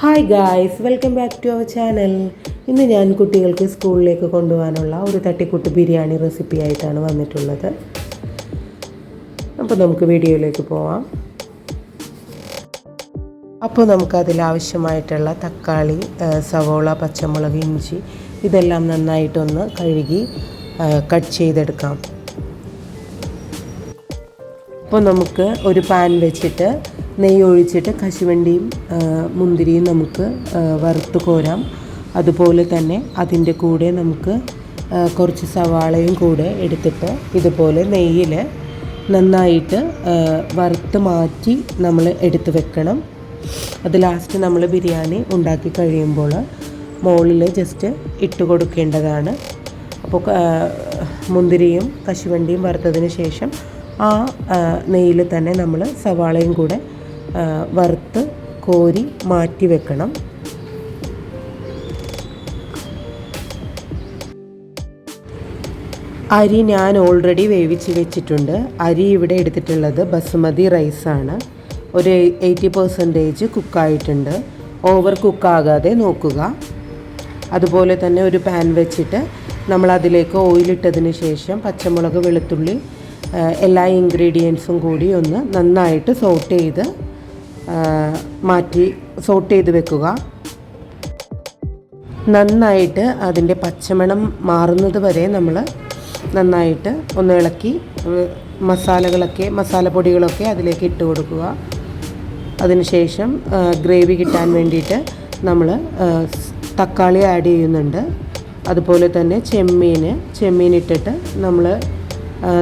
Hi guys welcome back to our channel ഇന്ന് ഞാൻ കുട്ടികൾക്ക് സ്കൂളിലേക്ക് കൊണ്ടുപോകാനുള്ള ഒരു തട്ടിക്കൂട്ട് ബിരിയാണി റെസിപ്പി ആയിട്ടാണ് വന്നിട്ടുള്ളത്. അപ്പോൾ നമുക്ക് വീഡിയോയിലേക്ക് പോവാം. അപ്പോൾ നമുക്ക് അതിലാവശ്യമായിട്ടുള്ള തക്കാളി സവോള പച്ചമുളക് ഇഞ്ചി ഇതെല്ലാം നന്നായിട്ടൊന്ന് കഴുകി കട്ട് ചെയ്തെടുക്കാം. അപ്പോൾ നമുക്ക് ഒരു പാൻ വെച്ചിട്ട് നെയ്യ് ഒഴിച്ചിട്ട് കശുവണ്ടിയും മുന്തിരിയും നമുക്ക് വറുത്ത് കോരാം. അതുപോലെ തന്നെ അതിന്റെ കൂടെ നമുക്ക് കുറച്ച് സവാളയും കൂടെ എടുത്തിട്ട് ഇതുപോലെ നെയ്യിൽ നന്നായിട്ട് വറുത്ത് മാറ്റി നമ്മൾ എടുത്ത് വെക്കണം. അത് ലാസ്റ്റ് നമ്മൾ ബിരിയാണി ഉണ്ടാക്കി കഴിയുമ്പോൾ മുകളിൽ ജസ്റ്റ് ഇട്ട് കൊടുക്കേണ്ടതാണ്. അപ്പോൾ മുന്തിരിയും കശുവണ്ടിയും വറുത്തതിന് ശേഷം ആ നെയ്യിൽ തന്നെ നമ്മൾ സവാളയും കൂടെ വറുത്ത് കോരി മാറ്റി വെക്കണം. അരി ഞാൻ ഓൾറെഡി വേവിച്ച് വെച്ചിട്ടുണ്ട്. അരി ഇവിടെ എടുത്തിട്ടുള്ളത് ബസുമതി റൈസാണ് ഒരു എയ്റ്റി പെർസെന്റേജ് കുക്കായിട്ടുണ്ട് ഓവർ കുക്കാകാതെ നോക്കുക. അതുപോലെ തന്നെ ഒരു പാൻ വെച്ചിട്ട് നമ്മൾ അതിലേക്ക് ഓയിലിട്ടതിന് ശേഷം പച്ചമുളക് വെളുത്തുള്ളി എല്ലാ ഇൻഗ്രീഡിയൻസും കൂടി ഒന്ന് നന്നായിട്ട് സോട്ട് ചെയ്ത് മാറ്റി സോട്ട് ചെയ്ത് വെക്കുക. നന്നായിട്ട് അതിന്റെ പച്ചമണം മാറുന്നത് വരെ നമ്മൾ നന്നായിട്ട് ഒന്ന് ഇളക്കി മസാലകളൊക്കെ മസാലപ്പൊടികളൊക്കെ അതിലേക്ക് ഇട്ട് കൊടുക്കുക. അതിനുശേഷം ഗ്രേവി കിട്ടാൻ വേണ്ടിയിട്ട് നമ്മൾ തക്കാളി ആഡ് ചെയ്യുന്നുണ്ട്. അതുപോലെ തന്നെ ചെമ്മീൻ ചെമ്മീൻ ഇട്ടിട്ട് നമ്മൾ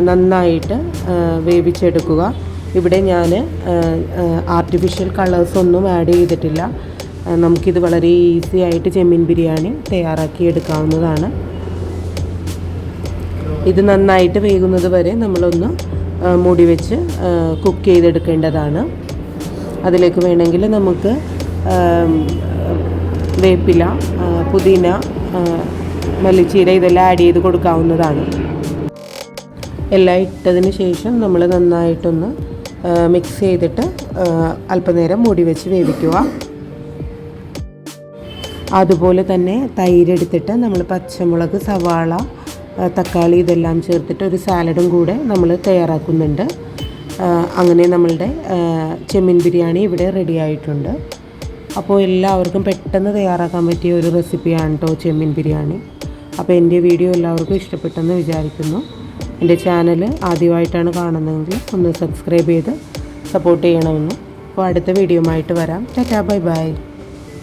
നന്നായിട്ട് വേവിച്ചെടുക്കുക. ഇവിടെ ഞാൻ ആർട്ടിഫിഷ്യൽ കളേഴ്സ് ഒന്നും ആഡ് ചെയ്തിട്ടില്ല. നമുക്കിത് വളരെ ഈസി ആയിട്ട് ചെമ്മീൻ ബിരിയാണി തയ്യാറാക്കി എടുക്കാവുന്നതാണ്. ഇത് നന്നായിട്ട് വേകുന്നത് വരെ നമ്മളൊന്ന് മൂടി വെച്ച് കുക്ക് ചെയ്തെടുക്കേണ്ടതാണ്. അതിലേക്ക് വേണമെങ്കിൽ നമുക്ക് വേപ്പില പുതിന മല്ലിച്ചീര ഇതെല്ലാം ആഡ് ചെയ്ത് കൊടുക്കാവുന്നതാണ്. എല്ലാം ഇട്ടതിന് ശേഷം നമ്മൾ നന്നായിട്ടൊന്ന് മിക്സ് ചെയ്തിട്ട് അല്പനേരം മൂടി വെച്ച് വേവിക്കുക. അതുപോലെ തന്നെ തൈരെടുത്തിട്ട് നമ്മൾ പച്ചമുളക് സവാള തക്കാളി ഇതെല്ലാം ചേർത്തിട്ട് ഒരു സാലഡും കൂടെ നമ്മൾ തയ്യാറാക്കുന്നുണ്ട്. അങ്ങനെ നമ്മളുടെ ചെമ്മീൻ ബിരിയാണി ഇവിടെ റെഡി ആയിട്ടുണ്ട്. അപ്പോൾ എല്ലാവർക്കും പെട്ടെന്ന് തയ്യാറാക്കാൻ പറ്റിയ ഒരു റെസിപ്പിയാണ് കേട്ടോ ചെമ്മീൻ ബിരിയാണി. അപ്പോൾ എന്റെ വീഡിയോ എല്ലാവർക്കും ഇഷ്ടപ്പെട്ടെന്ന് വിചാരിക്കുന്നു. എന്റെ ചാനൽ ആദ്യമായിട്ടാണ് കാണുന്നതെങ്കിൽ ഒന്ന് സബ്സ്ക്രൈബ് ചെയ്ത് സപ്പോർട്ട് ചെയ്യണമെന്ന്. അപ്പോൾ അടുത്ത വീഡിയോ ആയിട്ട് വരാം. Tata bye bye